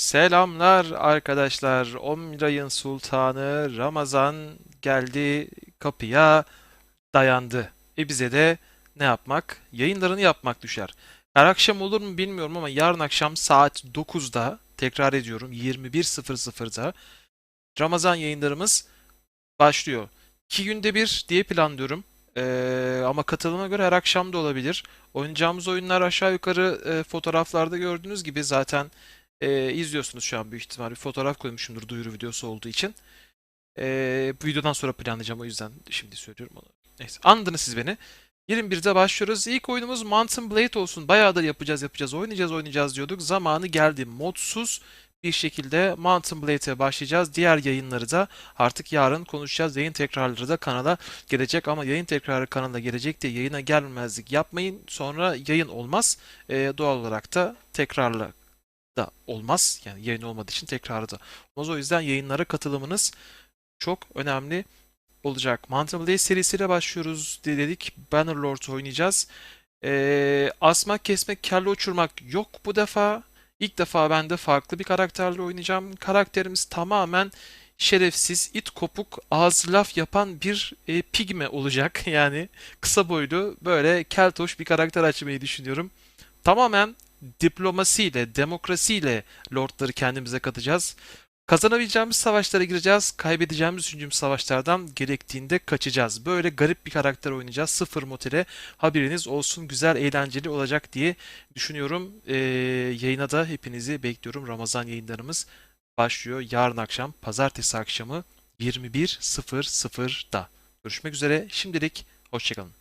Selamlar arkadaşlar. 11 ayın sultanı Ramazan geldi kapıya dayandı. E bize de ne yapmak? Yayınlarını yapmak düşer. Her akşam olur mu bilmiyorum ama yarın akşam saat 9'da tekrar ediyorum 21.00'da Ramazan yayınlarımız başlıyor. İki günde bir diye planlıyorum. Ee, ama katılıma göre her akşam da olabilir. Oynayacağımız oyunlar aşağı yukarı e, fotoğraflarda gördüğünüz gibi zaten e, izliyorsunuz şu an büyük ihtimal. Bir fotoğraf koymuşumdur duyuru videosu olduğu için. E, bu videodan sonra planlayacağım o yüzden şimdi söylüyorum onu. Neyse anladınız siz beni. 21'de başlıyoruz. İlk oyunumuz Mountain Blade olsun. Bayağıdır yapacağız yapacağız oynayacağız oynayacağız diyorduk. Zamanı geldi. Modsuz bir şekilde Mountain Blade'e başlayacağız. Diğer yayınları da artık yarın konuşacağız. Yayın tekrarları da kanala gelecek ama yayın tekrarı kanala gelecek diye yayına gelmezlik yapmayın. Sonra yayın olmaz. E, doğal olarak da tekrarla da olmaz. Yani yayın olmadığı için tekrarı da olmaz. O yüzden yayınlara katılımınız çok önemli olacak. Mountain Blade serisiyle başlıyoruz dedik. Bannerlord oynayacağız. Ee, asmak, kesmek, kelle uçurmak yok bu defa. İlk defa ben de farklı bir karakterle oynayacağım. Karakterimiz tamamen şerefsiz, it kopuk, ağzı laf yapan bir e, pigme olacak. Yani kısa boylu, böyle keltoş bir karakter açmayı düşünüyorum. Tamamen diplomasiyle, demokrasiyle lordları kendimize katacağız. Kazanabileceğimiz savaşlara gireceğiz. Kaybedeceğimiz düşündüğümüz savaşlardan gerektiğinde kaçacağız. Böyle garip bir karakter oynayacağız. Sıfır motele haberiniz olsun. Güzel, eğlenceli olacak diye düşünüyorum. Ee, yayına da hepinizi bekliyorum. Ramazan yayınlarımız başlıyor. Yarın akşam, pazartesi akşamı 21.00'da. Görüşmek üzere. Şimdilik hoşçakalın.